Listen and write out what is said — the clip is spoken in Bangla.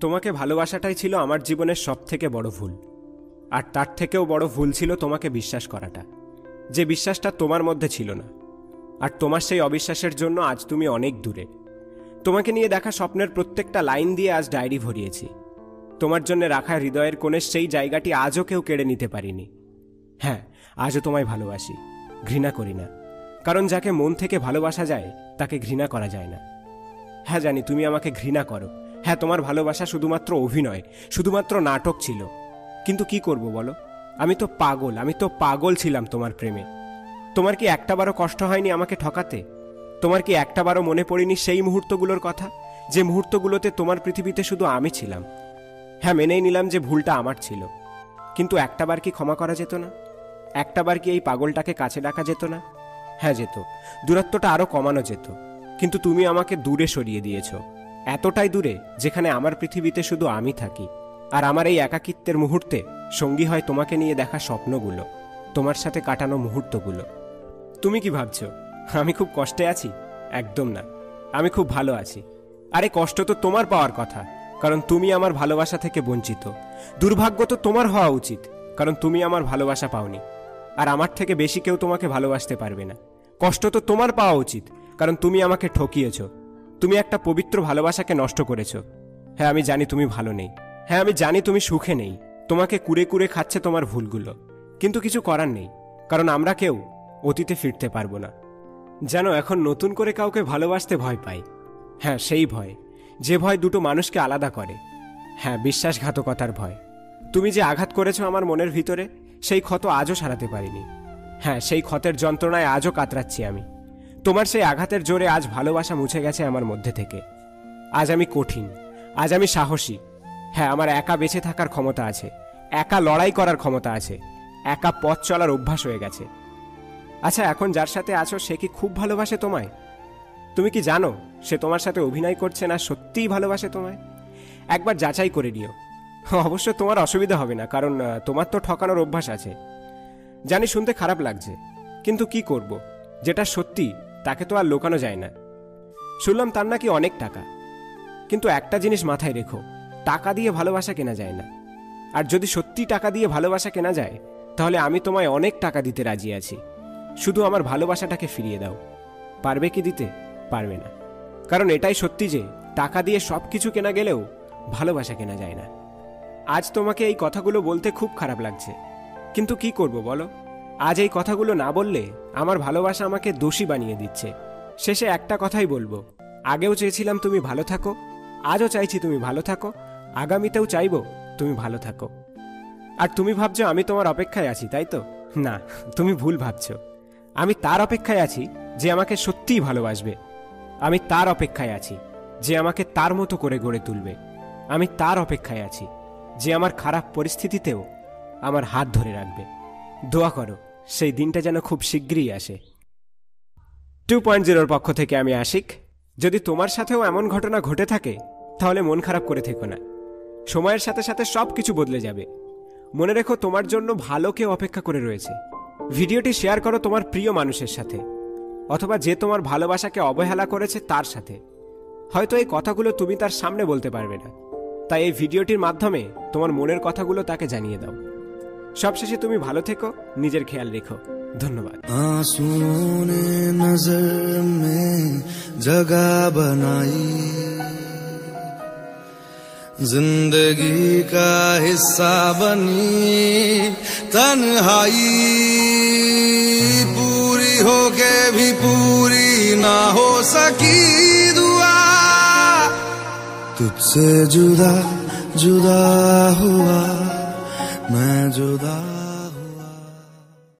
তোমাকে ভালোবাসাটাই ছিল আমার জীবনের সব থেকে বড় ভুল। আর তার থেকেও বড় ভুল ছিল তোমাকে বিশ্বাস করাটা। যে বিশ্বাসটা তোমার মধ্যে ছিল না। আর তোমার সেই অবিশ্বাসের জন্য আজ তুমি অনেক দূরে। তোমাকে নিয়ে দেখা স্বপ্নের প্রত্যেকটা লাইন দিয়ে আজ ডায়েরি ভরিয়েছি। তোমার জন্য রাখা হৃদয়ের কোণে সেই জায়গাটি আজও কেউ কেড়ে নিতে পারিনি। হ্যাঁ আজও তোমায় ভালোবাসি। ঘৃণা করি না। কারণ যাকে মন থেকে ভালোবাসা যায়, তাকে ঘৃণা করা যায় না। হ্যাঁ জানি তুমি আমাকে ঘৃণা করো। হ্যাঁ তোমার ভালোবাসা শুধুমাত্র অভিনয়, শুধুমাত্র নাটক ছিল। কিন্তু কি করব বলো? আমি তো পাগল, আমি তো পাগল ছিলাম তোমার প্রেমে। তোমার কি একটাবারও কষ্ট হয়নি আমাকে ঠকাতে? তোমার কি একটাবারও মনে পড়েনি সেই মুহূর্তগুলোর কথা? যে মুহূর্তগুলোতে তোমার পৃথিবীতে শুধু আমি ছিলাম। হ্যাঁ মেনেই নিলাম যে ভুলটা আমার ছিল। কিন্তু একটাবার কি ক্ষমা করা যেত না? একটাবার কি এই পাগলটাকে কাছে ডাকা যেত না? হ্যাঁ যেত। দূরত্বটা আরও কমানো যেত। কিন্তু তুমি আমাকে দূরে সরিয়ে দিয়েছ। এতটাই দূরে যেখানে আমার পৃথিবীতে শুধু আমি থাকি। আর আমার এই একাকিত্বের মুহূর্তে সঙ্গী হয় তোমাকে নিয়ে দেখা স্বপ্নগুলো, তোমার সাথে কাটানো মুহূর্তগুলো। তুমি কি ভাবছ, আমি খুব কষ্টে আছি? একদম না। আমি খুব ভালো আছি। আরে কষ্ট তো তোমার পাওয়ার কথা, কারণ তুমি আমার ভালোবাসা থেকে বঞ্চিত। দুর্ভাগ্য তো তোমার হওয়া উচিত, কারণ তুমি আমার ভালোবাসা পাওনি। আর আমার থেকে বেশি কেউ তোমাকে ভালোবাসতে পারবে না। কষ্ট তো তোমার পাওয়া উচিত, কারণ তুমি আমাকে ঠকিয়েছ। তুমি একটা পবিত্র ভালোবাসাকে নষ্ট করেছ। হ্যাঁ আমি জানি তুমি ভালো নেই। হ্যাঁ আমি জানি তুমি সুখে নেই। তোমাকে কুড়ে কুড়ে খাচ্ছে তোমার ভুলগুলো। কিন্তু কিছু করার নেই, কারণ আমরা কেউ অতীতে ফিরতে পারব না। যেন এখন নতুন করে কাউকে ভালোবাসতে ভয় পাই। হ্যাঁ সেই ভয়। যে ভয় দুটো মানুষকে আলাদা করে। হ্যাঁ বিশ্বাসঘাতকতার ভয়। তুমি যে আঘাত করেছ আমার মনের ভিতরে, সেই ক্ষত আজও সারাতে পারিনি। হ্যাঁ সেই ক্ষতের যন্ত্রণায় আজও কাতরাচ্ছি আমি। তোমার সেই আঘাতের জোরে আজ ভালোবাসা মুছে গেছে আমার মধ্যে থেকে। আজ আমি কঠিন, আজ আমি সাহসী। হ্যাঁ আমার একা বেঁচে থাকার ক্ষমতা আছে, একা লড়াই করার ক্ষমতা আছে, একা পথ চলার অভ্যাস হয়ে গেছে। আচ্ছা এখন যার সাথে আছো, সে কি খুব ভালোবাসে তোমায়? তুমি কি জানো, সে তোমার সাথে অভিনয় করছে না, সত্যিই ভালোবাসে তোমায়? একবার যাচাই করে নিও। অবশ্য তোমার অসুবিধা হবে না, কারণ তোমার তো ঠকানোর অভ্যাস আছে। জানি শুনতে খারাপ লাগছে, কিন্তু কি করব? যেটা সত্যি তাকে তো আর লোকানো যায় না। শুনলাম তার নাকি অনেক টাকা। কিন্তু একটা জিনিস মাথায় রেখো, টাকা দিয়ে ভালোবাসা কেনা যায় না। আর যদি সত্যি টাকা দিয়ে ভালোবাসা কেনা যায়, তাহলে আমি তোমায় অনেক টাকা দিতে রাজি আছি। শুধু আমার ভালোবাসাটাকে ফিরিয়ে দাও। পারবে কি দিতে? পারবে না। কারণ এটাই সত্যি যে, টাকা দিয়ে সব কিছু কেনা গেলেও ভালোবাসা কেনা যায় না। আজ তোমাকে এই কথাগুলো বলতে খুব খারাপ লাগছে। কিন্তু কি করব বলো? আজ এই কথাগুলো না বললে আমার ভালোবাসা আমাকে দোষী বানিয়ে দিচ্ছে। শেষে একটা কথাই বলব। আগেও চেয়েছিলাম তুমি ভালো থাকো, আজও চাইছি তুমি ভালো থাকো, আগামীতেও চাইব তুমি ভালো থাকো। আর তুমি ভাবছ আমি তোমার অপেক্ষায় আছি, তাই তো? না, তুমি ভুল ভাবছ। আমি তার অপেক্ষায় আছি যে আমাকে সত্যিই ভালোবাসবে। আমি তার অপেক্ষায় আছি যে আমাকে তার মতো করে গড়ে তুলবে। আমি তার অপেক্ষায় আছি যে আমার খারাপ পরিস্থিতিতেও আমার হাত ধরে রাখবে। দোয়া করো, সেই দিনটা যেন খুব শীঘ্রই আসে। টু পয়েন্ট জিরোর পক্ষ থেকে আমি আশিক। যদি তোমার সাথেও এমন ঘটনা ঘটে থাকে, তাহলে মন খারাপ করে থেকো না। সময়ের সাথে সাথে সব কিছু বদলে যাবে। মনে রেখো তোমার জন্য ভালো কেউ অপেক্ষা করে রয়েছে। ভিডিওটি শেয়ার করো তোমার প্রিয় মানুষের সাথে, অথবা যে তোমার ভালোবাসাকে অবহেলা করেছে তার সাথে। হয়তো এই কথাগুলো তুমি তার সামনে বলতে পারবে না। তাই এই ভিডিওটির মাধ্যমে তোমার মনের কথাগুলো তাকে জানিয়ে দাও। সবশেষে তুমি ভালো থেকো নিজের খেয়াল রেখো ধন্যবাদ आंसुओं ने नजर में जगह बनाई जिंदगी का हिस्सा बनी तन्हाई पूरी होके भी पूरी ना हो सकी दुआ तुझसे जुदा जुदा हुआ मैं जुदा